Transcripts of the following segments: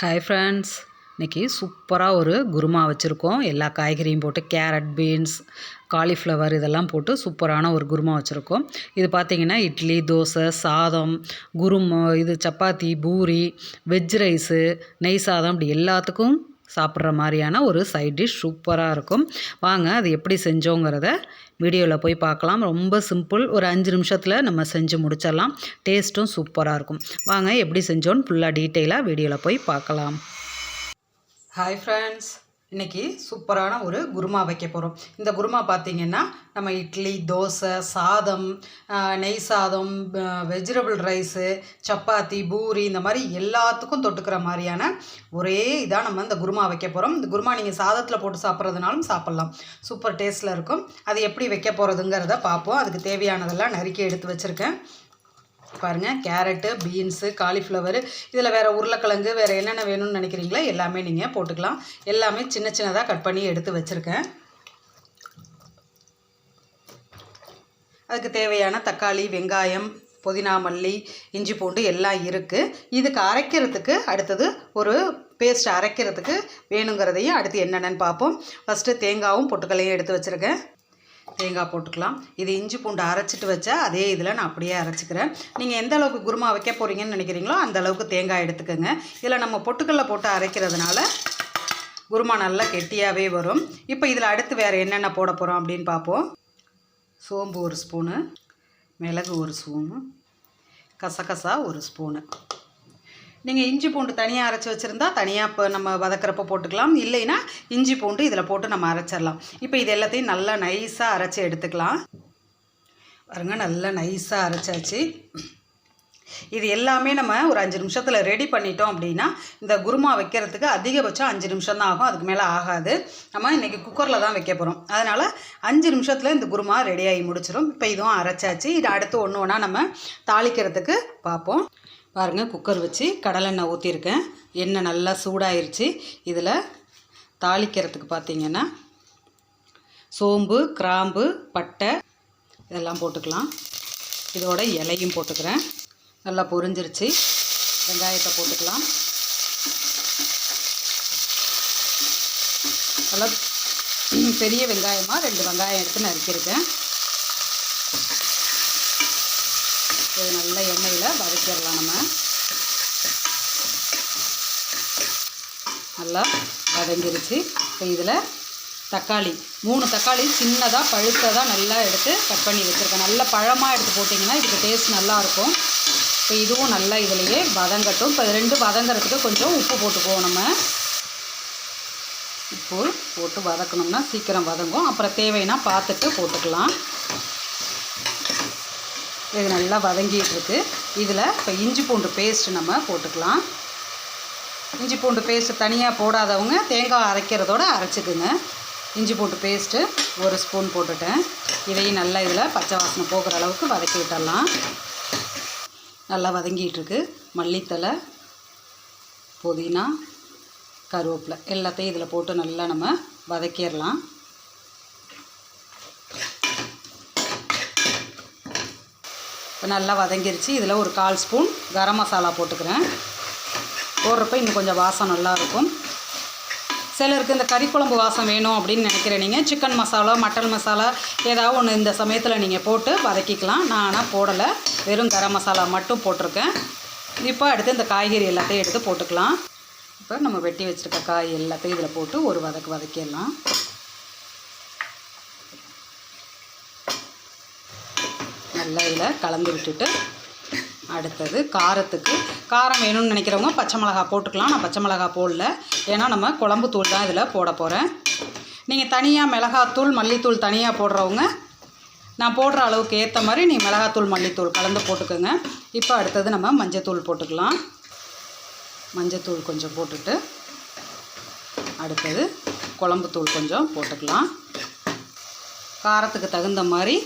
Hi friends இன்றைக்கி சூப்பராக ஒரு குருமா வச்சுருக்கோம். எல்லா காய்கறியும் போட்டு கேரட் பீன்ஸ் காலிஃப்ளவர் இதெல்லாம் போட்டு சூப்பரான ஒரு குருமா வச்சுருக்கோம். இது பார்த்திங்கன்னா இட்லி தோசை சாதம் குருமா இது சப்பாத்தி பூரி வெஜ் ரைஸு நெய் சாதம் இப்படி எல்லாத்துக்கும் சாப்பிட்ற மாதிரியான ஒரு சைட் டிஷ் சூப்பராக இருக்கும். வாங்க அது எப்படி செஞ்சோங்கிறத வீடியோவில் போய் பார்க்கலாம். ரொம்ப சிம்பிள் ஒரு அஞ்சு நிமிஷத்தில் நம்ம செஞ்சு முடிச்சிடலாம். டேஸ்ட்டும் சூப்பராக இருக்கும். வாங்க எப்படி செஞ்சோன்னு ஃபுல்லாக டீட்டெயிலாக வீடியோவில் போய் பார்க்கலாம். ஹாய் ஃப்ரெண்ட்ஸ் இன்றைக்கி சூப்பரான ஒரு குருமா வைக்க போகிறோம் இந்த குருமா பார்த்திங்கன்னா நம்ம இட்லி தோசை சாதம் நெய் சாதம் வெஜிடபிள் ரைஸு சப்பாத்தி பூரி இந்த மாதிரி எல்லாத்துக்கும் தொட்டுக்கிற மாதிரியான ஒரே இதாக நம்ம இந்த குருமா வைக்க போகிறோம் இந்த குருமா நீங்கள் சாதத்தில் போட்டு சாப்பிட்றதுனாலும் சாப்பிட்லாம். சூப்பர் டேஸ்ட்டில் இருக்கும். அது எப்படி வைக்க போகிறதுங்கிறத பார்ப்போம் அதுக்கு தேவையானதெல்லாம் நறுக்கி எடுத்து வச்சுருக்கேன். பாருங்கள் கேரட்டு பீன்ஸு காலிஃப்ளவர் இதில் வேறு உருளைக்கிழங்கு வேறு என்னென்ன வேணும்னு நினைக்கிறீங்களோ எல்லாமே நீங்கள் போட்டுக்கலாம். எல்லாமே சின்ன சின்னதாக கட் பண்ணி எடுத்து வச்சுருக்கேன். அதுக்கு தேவையான தக்காளி வெங்காயம் புதினா மல்லி இஞ்சி பூண்டு எல்லாம் இருக்குது இதுக்கு அரைக்கிறதுக்கு அடுத்தது ஒரு பேஸ்ட் அரைக்கிறதுக்கு வேணுங்கிறதையும் அடுத்து என்னென்னு பார்ப்போம். ஃபஸ்ட்டு தேங்காவும் பொட்டுக்கல்லையும் எடுத்து வச்சுருக்கேன். தேங்காய் போட்டுக்கலாம். இது இஞ்சி பூண்டு அரைச்சிட்டு வச்சா அதே இதில் நான் அப்படியே அரைச்சிக்கிறேன். நீங்கள் எந்த அளவுக்கு குருமா வைக்க போகிறீங்கன்னு நினைக்கிறீங்களோ அந்த அளவுக்கு தேங்காய் எடுத்துக்கோங்க. இதில் நம்ம பொட்டுக்கல்ல போட்டு அரைக்கிறதுனால குருமா நல்லா கெட்டியாகவே வரும். இப்போ இதில் அடுத்து வேறு என்னென்ன போட போகிறோம் அப்படின்னு பார்ப்போம். சோம்பு ஒரு ஸ்பூனு மிளகு ஒரு ஸ்பூனு கசகசா ஒரு ஸ்பூனு. நீங்கள் இஞ்சி பூண்டு தனியாக அரைச்சி வச்சுருந்தா தனியாக இப்போ நம்ம வதக்கிறப்ப போட்டுக்கலாம். இல்லைன்னா இஞ்சி பூண்டு இதில் போட்டு நம்ம அரைச்சிடலாம். இப்போ இது எல்லாத்தையும் நல்லா நைஸாக அரைச்சி எடுத்துக்கலாம். பாருங்க நல்லா நைஸாக அரைச்சாச்சு. இது எல்லாமே நம்ம ஒரு அஞ்சு நிமிஷத்தில் ரெடி பண்ணிட்டோம் அப்படின்னா இந்த குருமா வைக்கிறதுக்கு அதிகபட்சம் அஞ்சு நிமிஷம் தான் ஆகும். அதுக்கு மேலே ஆகாது. நம்ம இன்றைக்கி குக்கரில் தான் வைக்க போகிறோம் அதனால் அஞ்சு நிமிஷத்தில் இந்த குருமா ரெடியாகி முடிச்சிடும் இப்போ இதுவும் அரைச்சாச்சு. இது அடுத்து ஒன்று ஒன்றா நம்ம தாளிக்கிறதுக்கு பார்ப்போம். பாருங்கள் குக்கர் வச்சு கடலெண்ணெய் ஊற்றிருக்கேன் எண்ணெய் நல்லா சூடாயிருச்சு. இதில் தாளிக்கிறதுக்கு பார்த்தீங்கன்னா சோம்பு கிராம்பு பட்டை இதெல்லாம் போட்டுக்கலாம். இதோட இலையும் போட்டுக்கிறேன். நல்லா பொரிஞ்சிருச்சு. வெங்காயத்தை போட்டுக்கலாம். நல்லா பெரிய வெங்காயமாக ரெண்டு வெங்காயம் எடுத்து நறுக்கியிருக்கேன். இது நல்ல எண்ணெயில் வதக்கிடலாம் நம்ம. நல்லா வதங்கிருச்சு. இப்போ இதில் தக்காளி மூணு தக்காளி சின்னதாக பழுத்ததாக நல்லா எடுத்து கட் பண்ணி வச்சுருக்கேன். நல்ல பழமாக எடுத்து போட்டிங்கன்னா இதுக்கு டேஸ்ட் நல்லாயிருக்கும் இப்போ இதுவும் நல்லா இதுலேயே வதங்கட்டும். இப்போ ரெண்டு வதங்கிறதுக்கு கொஞ்சம் உப்பு போட்டுக்குவோம் நம்ம. உப்பு போட்டு வதக்கணும்னா சீக்கிரம் வதங்கும். அப்புறம் தேவைன்னா பார்த்துட்டு போட்டுக்கலாம். இது நல்லா வதங்கிட்டு இருக்கு இதில் இப்போ இஞ்சி பூண்டு பேஸ்ட் நம்ம போட்டுக்கலாம். இஞ்சி பூண்டு பேஸ்ட் தனியாக போடாதவங்க தேங்காய் அரைக்கிறதோட அரைச்சிக்குங்க. இஞ்சி பூண்டு பேஸ்ட்டு ஒரு ஸ்பூன் போட்டுட்டேன். இதையும் நல்லா இதில் பச்சை வாசனை போகிற அளவுக்கு வதக்கி விட்டுடலாம் நல்லா வதங்கிட்டுருக்கு. மல்லித்தலை புதினா கருவேப்பிலை எல்லாத்தையும் இதில் போட்டு நல்லா நம்ம வதக்கிடலாம். இப்போ நல்லா வதங்கிருச்சு. இதில் ஒரு கால் ஸ்பூன் கரம் மசாலா போட்டுக்கிறேன். போடுறப்ப இன்னும் கொஞ்சம் வாசம் நல்லா இருக்கும். சிலருக்கு இந்த கறி குழம்பு வாசம் வேணும் அப்படின்னு நினைக்கிறேன் நீங்கள் சிக்கன் மசாலா மட்டன் மசாலா ஏதாவது ஒன்று இந்த சமயத்தில் நீங்கள் போட்டு வதக்கிக்கலாம். நான் ஆனால் போடலை. வெறும் கரம் மசாலா மட்டும் போட்டிருக்கேன். இப்போ அடுத்து இந்த காய்கறி எல்லாத்தையும் எடுத்து போட்டுக்கலாம். இப்போ நம்ம வெட்டி வச்சுருக்க காய் எல்லாத்தையும் இதில் போட்டு ஒரு வதக்கு வதக்கிடலாம். நல்லா இதில் கலந்து விட்டுட்டு அடுத்தது காரத்துக்கு காரம் வேணும்னு நினைக்கிறவங்க பச்சை மிளகா போட்டுக்கலாம். நான் பச்சை மிளகா போடல. ஏன்னா நம்ம குழம்பு தூள் தான் இதில் போட போகிறேன் நீங்கள் தனியாக மிளகாத்தூள் மல்லித்தூள் தனியாக போடுறவங்க நான் போடுற அளவுக்கு ஏற்ற மாதிரி நீ மிளகாத்தூள் மல்லித்தூள் கலந்து போட்டுக்கோங்க. இப்போ அடுத்தது நம்ம மஞ்சத்தூள் போட்டுக்கலாம். மஞ்சத்தூள் கொஞ்சம் போட்டுட்டு அடுத்தது குழம்புத்தூள் கொஞ்சம் போட்டுக்கலாம். காரத்துக்கு தகுந்த மாதிரி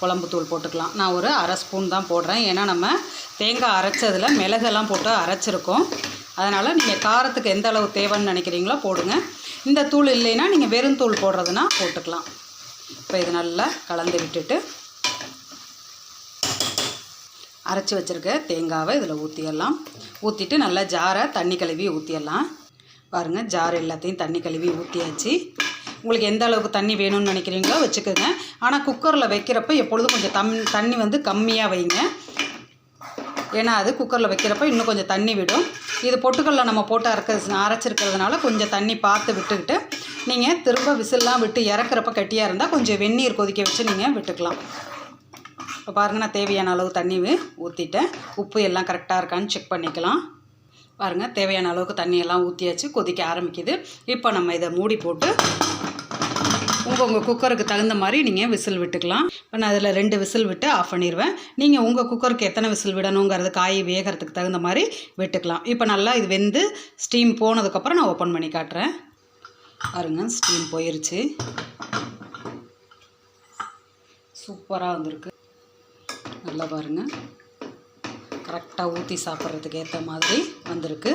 குழம்புத்தூள் போட்டுக்கலாம். நான் ஒரு அரை ஸ்பூன் தான் போடுறேன். ஏன்னா நம்ம தேங்காய் அரைச்சதில் மிளகெல்லாம் போட்டு அரைச்சிருக்கோம். அதனால் நீங்கள் காரத்துக்கு எந்த அளவு தேவைன்னு நினைக்கிறீங்களோ போடுங்க. இந்த தூள் இல்லைன்னா நீங்கள் வெறும் தூள் போடுறதுனா போட்டுக்கலாம். இப்போ இது நல்லா கலந்து விட்டுட்டு அரைச்சி வச்சுருக்க தேங்காவை இதில் ஊற்றிடலாம் ஊற்றிட்டு நல்லா ஜாரை தண்ணி கழுவி ஊற்றிடலாம் பாருங்கள் ஜார் எல்லாத்தையும் தண்ணி கழுவி ஊற்றியாச்சு உங்களுக்கு எந்த அளவுக்கு தண்ணி வேணும்னு நினைக்கிறீங்களோ வச்சுக்கோங்க. ஆனால் குக்கரில் வைக்கிறப்ப எப்பொழுதும் கொஞ்சம் தம் தண்ணி வந்து கம்மியாக வைங்க. ஏன்னா அது குக்கரில் வைக்கிறப்ப இன்னும் கொஞ்சம் தண்ணி விடும். இது பொட்டுக்கல்ல நம்ம போட்டு அரைக்க அரைச்சிருக்கிறதுனால கொஞ்சம் தண்ணி பார்த்து விட்டுக்கிட்டு நீங்கள் திரும்ப விசில்லாம் விட்டு இறக்குறப்ப கட்டியாக இருந்தால் கொஞ்சம் வெந்நீர் கொதிக்க வச்சு நீங்கள் விட்டுக்கலாம். இப்போ பாருங்கள் நான் தேவையான அளவு தண்ணி ஊற்றிட்டேன் உப்பு எல்லாம் கரெக்டாக இருக்கான்னு செக் பண்ணிக்கலாம். பாருங்கள் தேவையான அளவுக்கு தண்ணியெல்லாம் ஊற்றியாச்சு கொதிக்க ஆரம்பிக்குது. இப்போ நம்ம இதை மூடி போட்டு உங்கள் உங்கள் குக்கருக்கு தகுந்த மாதிரி நீங்கள் விசில் விட்டுக்கலாம். இப்போ நான் அதில் ரெண்டு விசில் விட்டு ஆஃப் பண்ணிடுவேன். நீங்கள் உங்கள் குக்கருக்கு எத்தனை விசில் விடணுங்கிறது காய் வேகிறதுக்கு தகுந்த மாதிரி விட்டுக்கலாம். இப்போ நல்லா இது வெந்து ஸ்டீம் போனதுக்கப்புறம் நான் ஓப்பன் பண்ணி காட்டுறேன். பாருங்க ஸ்டீம் போயிருச்சு. சூப்பராக வந்திருக்கு. நல்லா பாருங்கள் கரெக்டாக ஊற்றி சாப்பிட்றதுக்கு ஏற்ற மாதிரி வந்திருக்கு.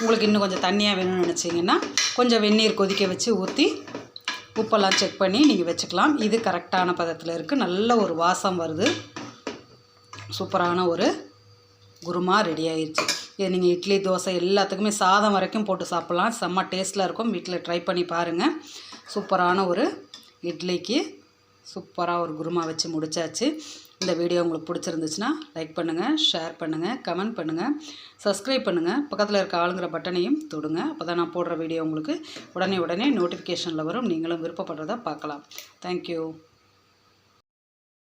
உங்களுக்கு இன்னும் கொஞ்சம் தண்ணியாக வேணும்னு நினச்சிங்கன்னா கொஞ்சம் வெந்நீர் கொதிக்க வச்சு ஊற்றி உப்பெல்லாம் செக் பண்ணி நீங்கள் வச்சுக்கலாம். இது கரெக்டான பதத்தில் இருக்குது நல்ல ஒரு வாசம் வருது. சூப்பரான ஒரு குருமா ரெடி ஆயிடுச்சு இது நீங்கள் இட்லி தோசை எல்லாத்துக்குமே சாதம் வரைக்கும் போட்டு சாப்பிட்லாம். செம்ம டேஸ்ட்டில் இருக்கும். வீட்டில் ட்ரை பண்ணி பாருங்கள் சூப்பரான ஒரு இட்லிக்கு சூப்பராக ஒரு குருமா வச்சு முடிச்சாச்சு. இந்த வீடியோ உங்களுக்கு பிடிச்சிருந்துச்சுன்னா லைக் பண்ணுங்கள் ஷேர் பண்ணுங்கள் கமெண்ட் பண்ணுங்கள் சப்ஸ்கிரைப் பண்ணுங்கள் பக்கத்தில் இருக்க ஆளுங்கிற பட்டனையும் தொடுங்க. அப்போ தான் நான் போடுற வீடியோ உங்களுக்கு உடனே உடனே நோட்டிஃபிகேஷனில் வரும். நீங்களும் விருப்பப்படுறதை பார்க்கலாம். தேங்க்யூ